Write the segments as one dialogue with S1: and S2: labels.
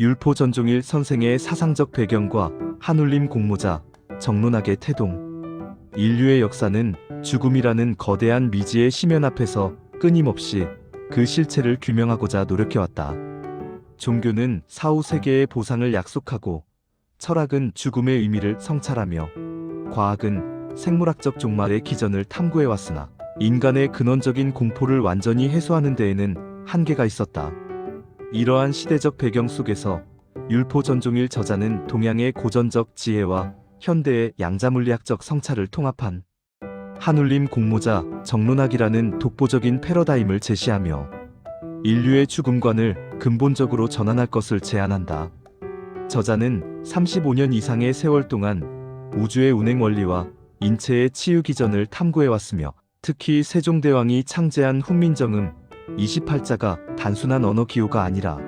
S1: 율포 전종일 선생의 사상적 배경과 한울림 공모자, 정론학의 태동. 인류의 역사는 죽음이라는 거대한 미지의 심연 앞에서 끊임없이 그 실체를 규명하고자 노력해왔다. 종교는 사후 세계의 보상을 약속하고 철학은 죽음의 의미를 성찰하며 과학은 생물학적 종말의 기전을 탐구해왔으나 인간의 근원적인 공포를 완전히 해소하는 데에는 한계가 있었다. 이러한 시대적 배경 속에서 율포 전종일 저자는 동양의 고전적 지혜와 현대의 양자물리학적 성찰을 통합한 한울림 공모자 정론학이라는 독보적인 패러다임을 제시하며 인류의 죽음관을 근본적으로 전환할 것을 제안한다. 저자는 35년 이상의 세월 동안 우주의 운행 원리와 인체의 치유 기전을 탐구해왔으며 특히 세종대왕이 창제한 훈민정음 28자가 단순한 언어 기호가 아니라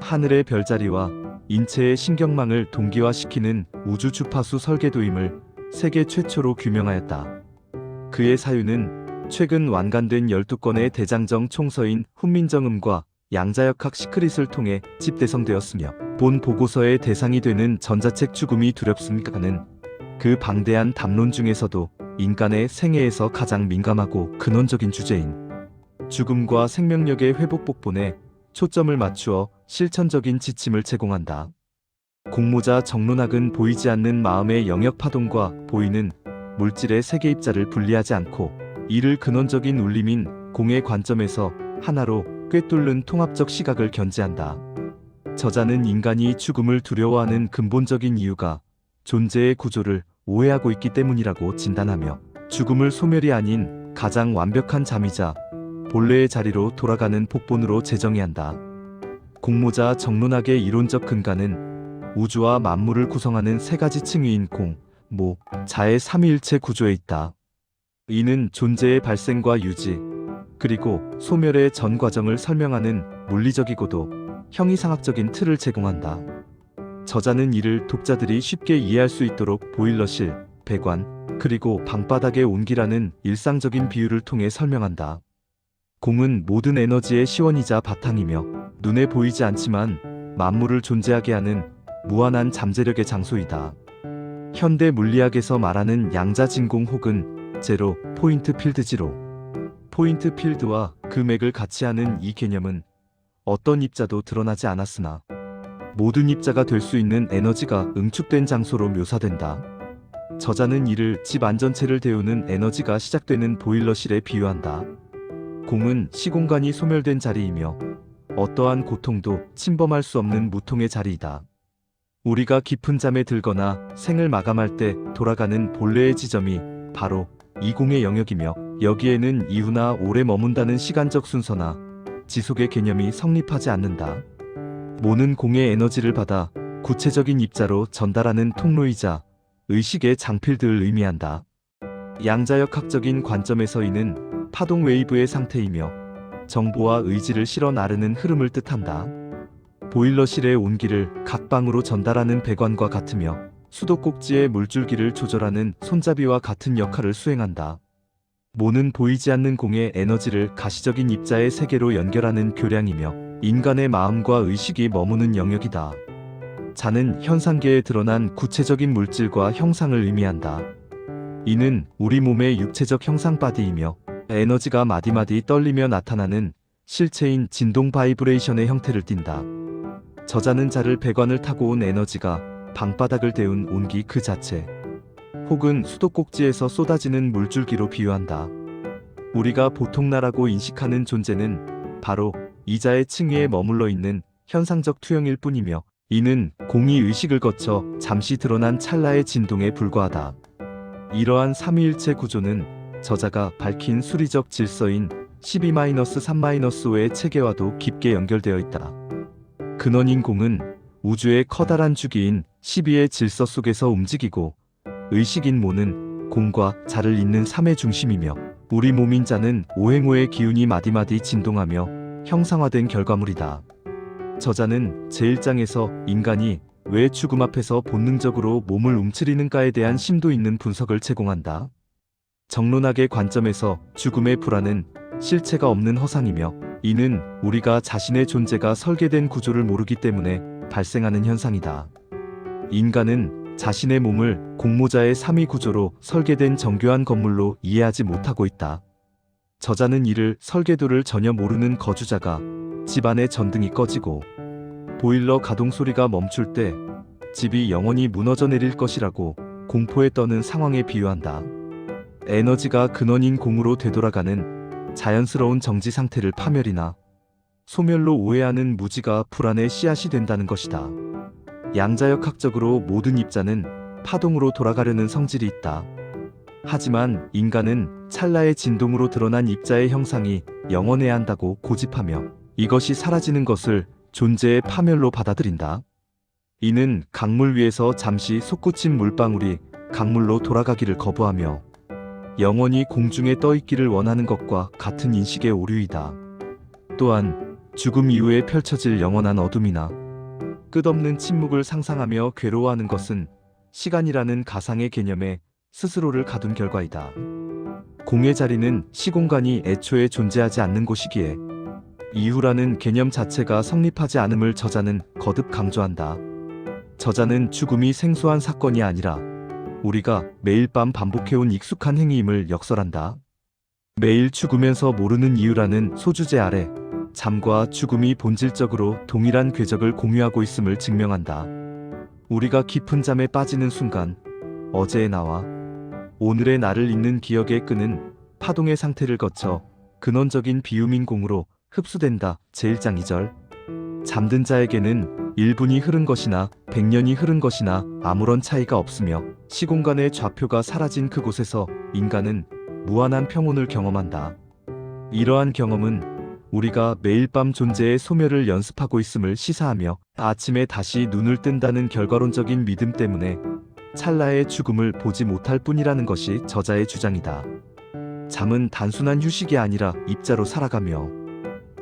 S1: 하늘의 별자리와 인체의 신경망을 동기화시키는 우주 주파수 설계도임을 세계 최초로 규명하였다. 그의 사유는 최근 완간된 12건의 대장정 총서인 훈민정음과 양자역학 시크릿을 통해 집대성되었으며 본 보고서의 대상이 되는 전자책 죽음이 두렵습니까는 그 방대한 담론 중에서도 인간의 생애에서 가장 민감하고 근원적인 주제인 죽음과 생명력의 회복 복본에 초점을 맞추어 실천적인 지침을 제공한다. 공모자 정론학은 보이지 않는 마음의 영역 파동과 보이는 물질의 세계 입자를 분리하지 않고 이를 근원적인 울림인 공의 관점에서 하나로 꿰뚫는 통합적 시각을 견지한다. 저자는 인간이 죽음을 두려워하는 근본적인 이유가 존재의 구조를 오해하고 있기 때문이라고 진단하며 죽음을 소멸이 아닌 가장 완벽한 잠이자 본래의 자리로 돌아가는 복본으로 제정의한다. 공모자 정론학의 이론적 근간은 우주와 만물을 구성하는 세 가지 층위인 공, 모, 자의 삼위일체 구조에 있다. 이는 존재의 발생과 유지, 그리고 소멸의 전 과정을 설명하는 물리적이고도 형이상학적인 틀을 제공한다. 저자는 이를 독자들이 쉽게 이해할 수 있도록 보일러실, 배관, 그리고 방바닥의 온기라는 일상적인 비유를 통해 설명한다. 공은 모든 에너지의 시원이자 바탕이며 눈에 보이지 않지만 만물을 존재하게 하는 무한한 잠재력의 장소이다. 현대 물리학에서 말하는 양자진공 혹은 제로 포인트 필드 지로 포인트 필드와 그 맥을 같이 하는 이 개념은 어떤 입자도 드러나지 않았으나 모든 입자가 될 수 있는 에너지가 응축된 장소로 묘사된다. 저자는 이를 집 안전체를 데우는 에너지가 시작되는 보일러실에 비유한다. 공은 시공간이 소멸된 자리이며 어떠한 고통도 침범할 수 없는 무통의 자리이다. 우리가 깊은 잠에 들거나 생을 마감할 때 돌아가는 본래의 지점이 바로 이 공의 영역이며 여기에는 이후나 오래 머문다는 시간적 순서나 지속의 개념이 성립하지 않는다. 모는 공의 에너지를 받아 구체적인 입자로 전달하는 통로이자 의식의 장필들을 의미한다. 양자역학적인 관점에서 이는 파동 웨이브의 상태이며 정보와 의지를 실어 나르는 흐름을 뜻한다. 보일러실의 온기를 각 방으로 전달하는 배관과 같으며 수도꼭지의 물줄기를 조절하는 손잡이와 같은 역할을 수행한다. 모는 보이지 않는 공의 에너지를 가시적인 입자의 세계로 연결하는 교량이며 인간의 마음과 의식이 머무는 영역이다. 자는 현상계에 드러난 구체적인 물질과 형상을 의미한다. 이는 우리 몸의 육체적 형상 바디이며 에너지가 마디마디 떨리며 나타나는 실체인 진동 바이브레이션의 형태를 띈다. 저자는 자를 배관을 타고 온 에너지가 방바닥을 데운 온기 그 자체, 혹은 수도꼭지에서 쏟아지는 물줄기로 비유한다. 우리가 보통 나라고 인식하는 존재는 바로 이자의 층위에 머물러 있는 현상적 투영일 뿐이며 이는 공이 의식을 거쳐 잠시 드러난 찰나의 진동에 불과하다. 이러한 삼위일체 구조는 저자가 밝힌 수리적 질서인 12-3-5의 체계와도 깊게 연결되어 있다. 근원인 공은 우주의 커다란 주기인 12의 질서 속에서 움직이고 의식인 모는 공과 자를 잇는 삶의 중심이며 우리 몸인 자는 오행호의 기운이 마디마디 진동하며 형상화된 결과물이다. 저자는 제1장에서 인간이 왜 죽음 앞에서 본능적으로 몸을 움츠리는가에 대한 심도 있는 분석을 제공한다. 정론학의 관점에서 죽음의 불안은 실체가 없는 허상이며 이는 우리가 자신의 존재가 설계된 구조를 모르기 때문에 발생하는 현상이다. 인간은 자신의 몸을 공모자의 3위 구조로 설계된 정교한 건물로 이해하지 못하고 있다. 저자는 이를 설계도를 전혀 모르는 거주자가 집안의 전등이 꺼지고 보일러 가동 소리가 멈출 때 집이 영원히 무너져 내릴 것이라고 공포에 떠는 상황에 비유한다. 에너지가 근원인 공으로 되돌아가는 자연스러운 정지 상태를 파멸이나 소멸로 오해하는 무지가 불안의 씨앗이 된다는 것이다. 양자역학적으로 모든 입자는 파동으로 돌아가려는 성질이 있다. 하지만 인간은 찰나의 진동으로 드러난 입자의 형상이 영원해야 한다고 고집하며 이것이 사라지는 것을 존재의 파멸로 받아들인다. 이는 강물 위에서 잠시 솟구친 물방울이 강물로 돌아가기를 거부하며 영원히 공중에 떠 있기를 원하는 것과 같은 인식의 오류이다. 또한 죽음 이후에 펼쳐질 영원한 어둠이나 끝없는 침묵을 상상하며 괴로워하는 것은 시간이라는 가상의 개념에 스스로를 가둔 결과이다. 공의 자리는 시공간이 애초에 존재하지 않는 곳이기에 이후라는 개념 자체가 성립하지 않음을 저자는 거듭 강조한다. 저자는 죽음이 생소한 사건이 아니라 우리가 매일 밤 반복해온 익숙한 행위임을 역설한다. 매일 죽으면서 모르는 이유라는 소주제 아래 잠과 죽음이 본질적으로 동일한 궤적을 공유하고 있음을 증명한다. 우리가 깊은 잠에 빠지는 순간 어제의 나와 오늘의 나를 잇는 기억의 끈은 파동의 상태를 거쳐 근원적인 비유민 공으로 흡수된다. 제1장 2절. 잠든 자에게는 1분이 흐른 것이나 100년이 흐른 것이나 아무런 차이가 없으며 시공간의 좌표가 사라진 그곳에서 인간은 무한한 평온을 경험한다. 이러한 경험은 우리가 매일 밤 존재의 소멸을 연습하고 있음을 시사하며 아침에 다시 눈을 뜬다는 결과론적인 믿음 때문에 찰나의 죽음을 보지 못할 뿐이라는 것이 저자의 주장이다. 잠은 단순한 휴식이 아니라 입자로 살아가며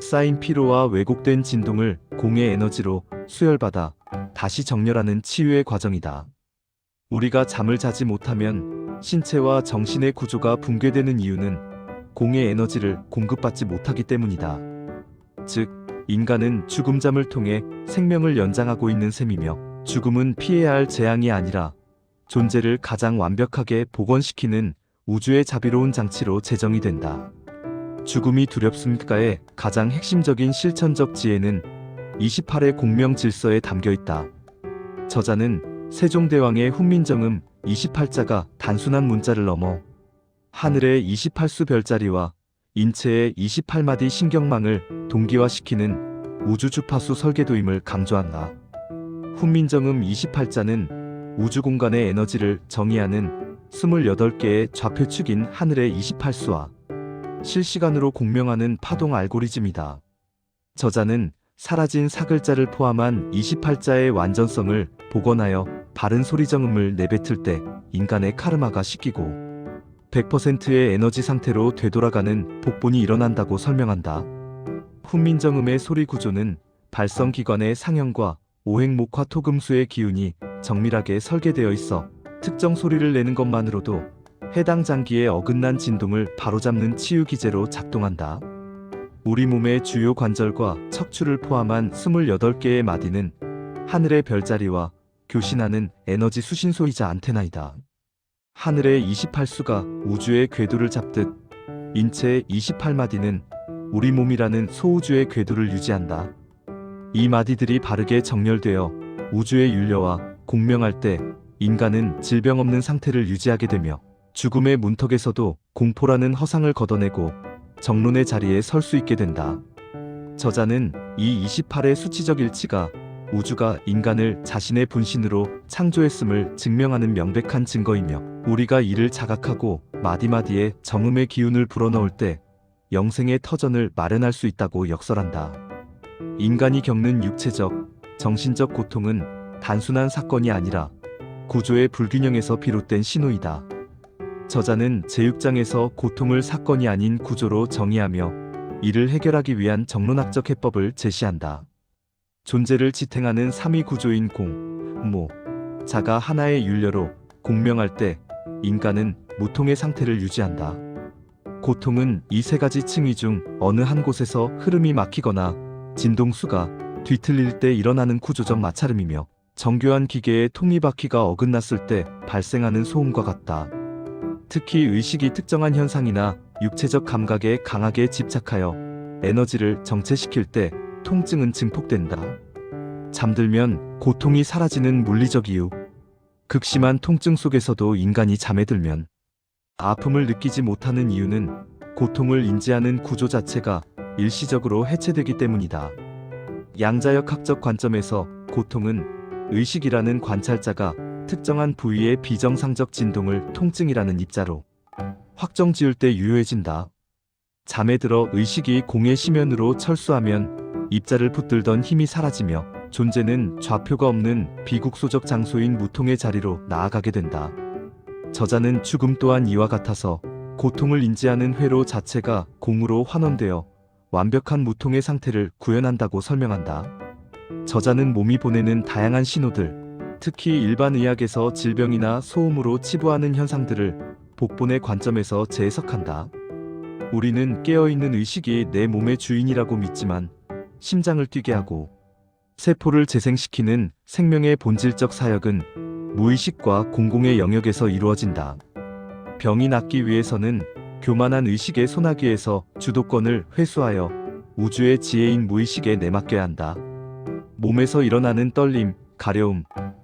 S1: 쌓인 피로와 왜곡된 진동을 공의 에너지로 수혈받아 다시 정렬하는 치유의 과정이다. 우리가 잠을 자지 못하면 신체와 정신의 구조가 붕괴되는 이유는 공의 에너지를 공급받지 못하기 때문이다. 즉, 인간은 죽음잠을 통해 생명을 연장하고 있는 셈이며 죽음은 피해야 할 재앙이 아니라 존재를 가장 완벽하게 복원시키는 우주의 자비로운 장치로 제정이 된다. 죽음이 두렵습니까의 가장 핵심적인 실천적 지혜는 28의 공명 질서에 담겨 있다. 저자는 세종대왕의 훈민정음 28자가 단순한 문자를 넘어 하늘의 28수 별자리와 인체의 28마디 신경망을 동기화시키는 우주 주파수 설계도임을 강조한다. 훈민정음 28자는 우주 공간의 에너지를 정의하는 28개의 좌표축인 하늘의 28수와 실시간으로 공명하는 파동 알고리즘이다. 저자는 사라진 사글자를 포함한 28자의 완전성을 복원하여 바른 소리정음을 내뱉을 때 인간의 카르마가 씻기고 100%의 에너지 상태로 되돌아가는 복본이 일어난다고 설명한다. 훈민정음의 소리 구조는 발성기관의 상형과 오행목화 토금수의 기운이 정밀하게 설계되어 있어 특정 소리를 내는 것만으로도 해당 장기의 어긋난 진동을 바로잡는 치유 기제로 작동한다. 우리 몸의 주요 관절과 척추를 포함한 28개의 마디는 하늘의 별자리와 교신하는 에너지 수신소이자 안테나이다. 하늘의 28수가 우주의 궤도를 잡듯 인체의 28마디는 우리 몸이라는 소우주의 궤도를 유지한다. 이 마디들이 바르게 정렬되어 우주의 윤려와 공명할 때 인간은 질병 없는 상태를 유지하게 되며 죽음의 문턱에서도 공포라는 허상을 걷어내고 정론의 자리에 설 수 있게 된다. 저자는 이 28의 수치적 일치가 우주가 인간을 자신의 분신으로 창조했음을 증명하는 명백한 증거이며 우리가 이를 자각하고 마디마디에 정음의 기운을 불어넣을 때 영생의 터전을 마련할 수 있다고 역설한다. 인간이 겪는 육체적, 정신적 고통은 단순한 사건이 아니라 구조의 불균형에서 비롯된 신호이다. 저자는 제6장에서 고통을 사건이 아닌 구조로 정의하며 이를 해결하기 위한 정론학적 해법을 제시한다. 존재를 지탱하는 삼위 구조인 공, 모, 자가 하나의 윤려로 공명할 때 인간은 무통의 상태를 유지한다. 고통은 이 세 가지 층위 중 어느 한 곳에서 흐름이 막히거나 진동수가 뒤틀릴 때 일어나는 구조적 마찰음이며 정교한 기계의 톱니바퀴가 어긋났을 때 발생하는 소음과 같다. 특히 의식이 특정한 현상이나 육체적 감각에 강하게 집착하여 에너지를 정체시킬 때 통증은 증폭된다. 잠들면 고통이 사라지는 물리적 이유. 극심한 통증 속에서도 인간이 잠에 들면 아픔을 느끼지 못하는 이유는 고통을 인지하는 구조 자체가 일시적으로 해체되기 때문이다. 양자역 학적 관점에서 고통은 의식이라는 관찰자가 특정한 부위의 비정상적 진동을 통증이라는 입자로 확정 지을 때 유효해진다. 잠에 들어 의식이 공의 심연으로 철수하면 입자를 붙들던 힘이 사라지며 존재는 좌표가 없는 비국소적 장소인 무통의 자리로 나아가게 된다. 저자는 죽음 또한 이와 같아서 고통을 인지하는 회로 자체가 공으로 환원되어 완벽한 무통의 상태를 구현한다고 설명한다. 저자는 몸이 보내는 다양한 신호들, 특히 일반 의학에서 질병이나 소음으로 치부하는 현상들을 복본의 관점에서 재해석한다. 우리는 깨어있는 의식이 내 몸의 주인이라고 믿지만 심장을 뛰게 하고 세포를 재생시키는 생명의 본질적 사역은 무의식과 공공의 영역에서 이루어진다. 병이 낫기 위해서는 교만한 의식의 소나기에서 주도권을 회수하여 우주의 지혜인 무의식에 내맡겨야 한다. 몸에서 일어나는 떨림, 가려움,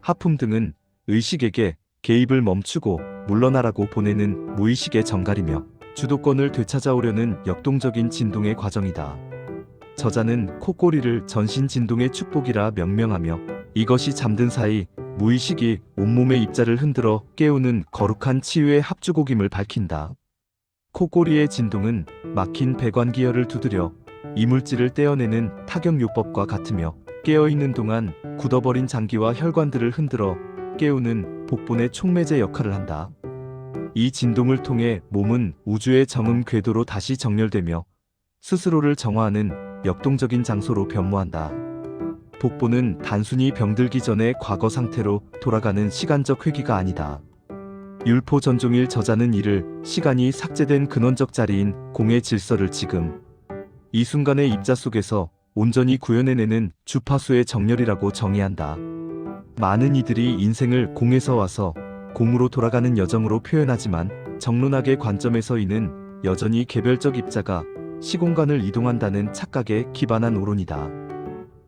S1: 하품 등은 의식에게 개입을 멈추고 물러나라고 보내는 무의식의 정갈이며 주도권을 되찾아오려는 역동적인 진동의 과정이다. 저자는 코꼬리를 전신 진동의 축복이라 명명하며 이것이 잠든 사이 무의식이 온몸의 입자를 흔들어 깨우는 거룩한 치유의 합주곡임을 밝힌다. 코꼬리의 진동은 막힌 배관기혈을 두드려 이물질을 떼어내는 타격요법과 같으며 깨어있는 동안 굳어버린 장기와 혈관들을 흔들어 깨우는 복분의 촉매제 역할을 한다. 이 진동을 통해 몸은 우주의 정음 궤도로 다시 정렬되며 스스로를 정화하는 역동적인 장소로 변모한다. 복부는 단순히 병들기 전의 과거 상태로 돌아가는 시간적 회귀가 아니다. 율포 전종일 저자는 이를 시간이 삭제된 근원적 자리인 공의 질서를 지금 이 순간의 입자 속에서 온전히 구현해내는 주파수의 정렬이라고 정의한다. 많은 이들이 인생을 공에서 와서 공으로 돌아가는 여정으로 표현하지만 정론학의 관점에서 이는 여전히 개별적 입자가 시공간을 이동한다는 착각에 기반한 오론이다.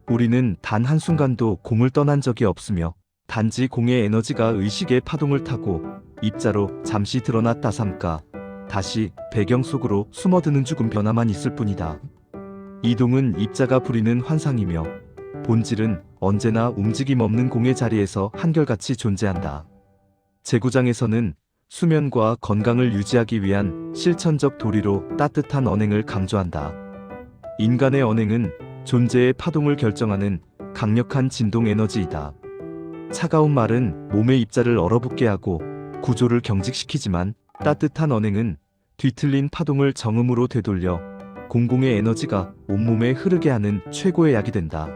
S1: 우리는 단 한순간도 공을 떠난 적이 없으며 단지 공의 에너지가 의식의 파동을 타고 입자로 잠시 드러났다 삼까 다시 배경 속으로 숨어드는 죽음 변화만 있을 뿐이다. 이동은 입자가 부리는 환상이며 본질은 언제나 움직임 없는 공의 자리에서 한결같이 존재한다. 제구장에서는 수면과 건강을 유지하기 위한 실천적 도리로 따뜻한 언행을 강조한다. 인간의 언행은 존재의 파동을 결정하는 강력한 진동 에너지이다. 차가운 말은 몸의 입자를 얼어붙게 하고 구조를 경직시키지만 따뜻한 언행은 뒤틀린 파동을 정음으로 되돌려 공공의 에너지가 온몸에 흐르게 하는 최고의 약이 된다.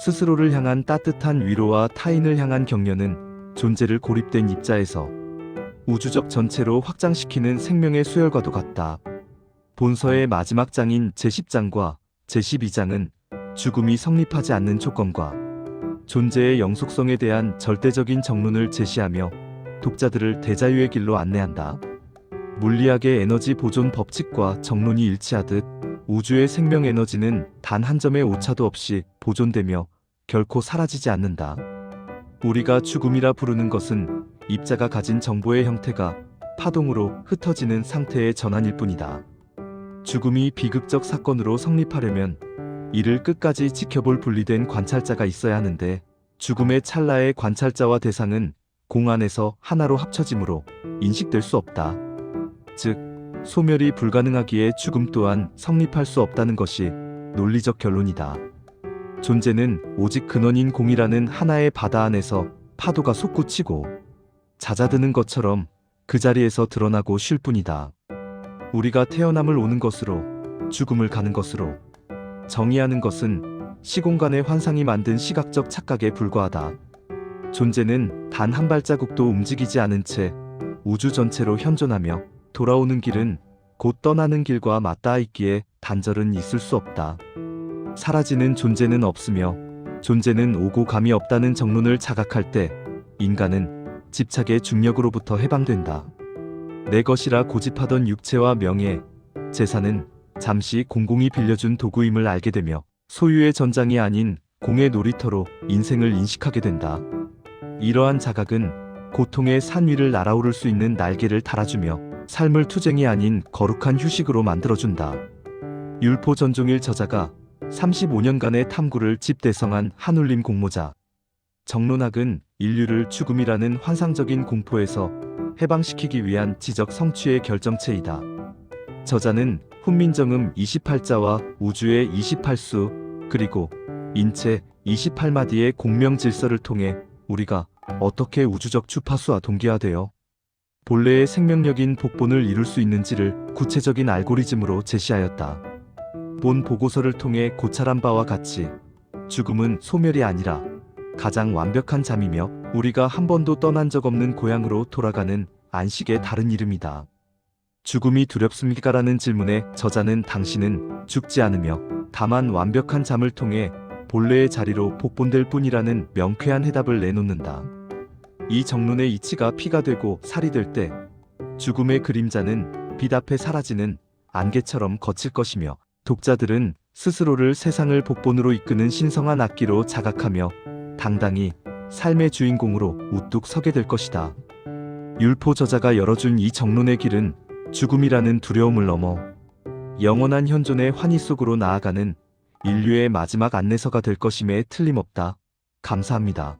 S1: 스스로를 향한 따뜻한 위로와 타인을 향한 격려는 존재를 고립된 입자에서 우주적 전체로 확장시키는 생명의 수혈과도 같다. 본서의 마지막 장인 제10장과 제12장은 죽음이 성립하지 않는 조건과 존재의 영속성에 대한 절대적인 정론을 제시하며 독자들을 대자유의 길로 안내한다. 물리학의 에너지 보존 법칙과 정론이 일치하듯 우주의 생명 에너지는 단 한 점의 오차도 없이 보존되며 결코 사라지지 않는다. 우리가 죽음이라 부르는 것은 입자가 가진 정보의 형태가 파동으로 흩어지는 상태의 전환일 뿐이다. 죽음이 비극적 사건으로 성립하려면 이를 끝까지 지켜볼 분리된 관찰자가 있어야 하는데 죽음의 찰나의 관찰자와 대상은 공 안에서 하나로 합쳐지므로 인식될 수 없다. 즉, 소멸이 불가능하기에 죽음 또한 성립할 수 없다는 것이 논리적 결론이다. 존재는 오직 근원인 공이라는 하나의 바다 안에서 파도가 솟구치고 잦아드는 것처럼 그 자리에서 드러나고 쉴 뿐이다. 우리가 태어남을 오는 것으로 죽음을 가는 것으로 정의하는 것은 시공간의 환상이 만든 시각적 착각에 불과하다. 존재는 단 한 발자국도 움직이지 않은 채 우주 전체로 현존하며 돌아오는 길은 곧 떠나는 길과 맞닿아 있기에 단절은 있을 수 없다. 사라지는 존재는 없으며 존재는 오고 감이 없다는 정론을 자각할 때 인간은 집착의 중력으로부터 해방된다. 내 것이라 고집하던 육체와 명예, 재산은 잠시 공공이 빌려준 도구임을 알게 되며 소유의 전장이 아닌 공의 놀이터로 인생을 인식하게 된다. 이러한 자각은 고통의 산 위를 날아오를 수 있는 날개를 달아주며 삶을 투쟁이 아닌 거룩한 휴식으로 만들어준다. 율포 전종일 저자가 35년간의 탐구를 집대성한 한울림 공모자. 정론학은 인류를 죽음이라는 환상적인 공포에서 해방시키기 위한 지적 성취의 결정체이다. 저자는 훈민정음 28자와 우주의 28수 그리고 인체 28마디의 공명 질서를 통해 우리가 어떻게 우주적 주파수와 동기화되어 본래의 생명력인 복본을 이룰 수 있는지를 구체적인 알고리즘으로 제시하였다. 본 보고서를 통해 고찰한 바와 같이 죽음은 소멸이 아니라 가장 완벽한 잠이며 우리가 한 번도 떠난 적 없는 고향으로 돌아가는 안식의 다른 이름이다. 죽음이 두렵습니까라는 질문에 저자는 당신은 죽지 않으며 다만 완벽한 잠을 통해 본래의 자리로 복본될 뿐이라는 명쾌한 해답을 내놓는다. 이 정론의 이치가 피가 되고 살이 될 때 죽음의 그림자는 빛 앞에 사라지는 안개처럼 거칠 것이며 독자들은 스스로를 세상을 복본으로 이끄는 신성한 악기로 자각하며 당당히 삶의 주인공으로 우뚝 서게 될 것이다. 율포 저자가 열어준 이 정론의 길은 죽음이라는 두려움을 넘어 영원한 현존의 환희 속으로 나아가는 인류의 마지막 안내서가 될 것임에 틀림없다. 감사합니다.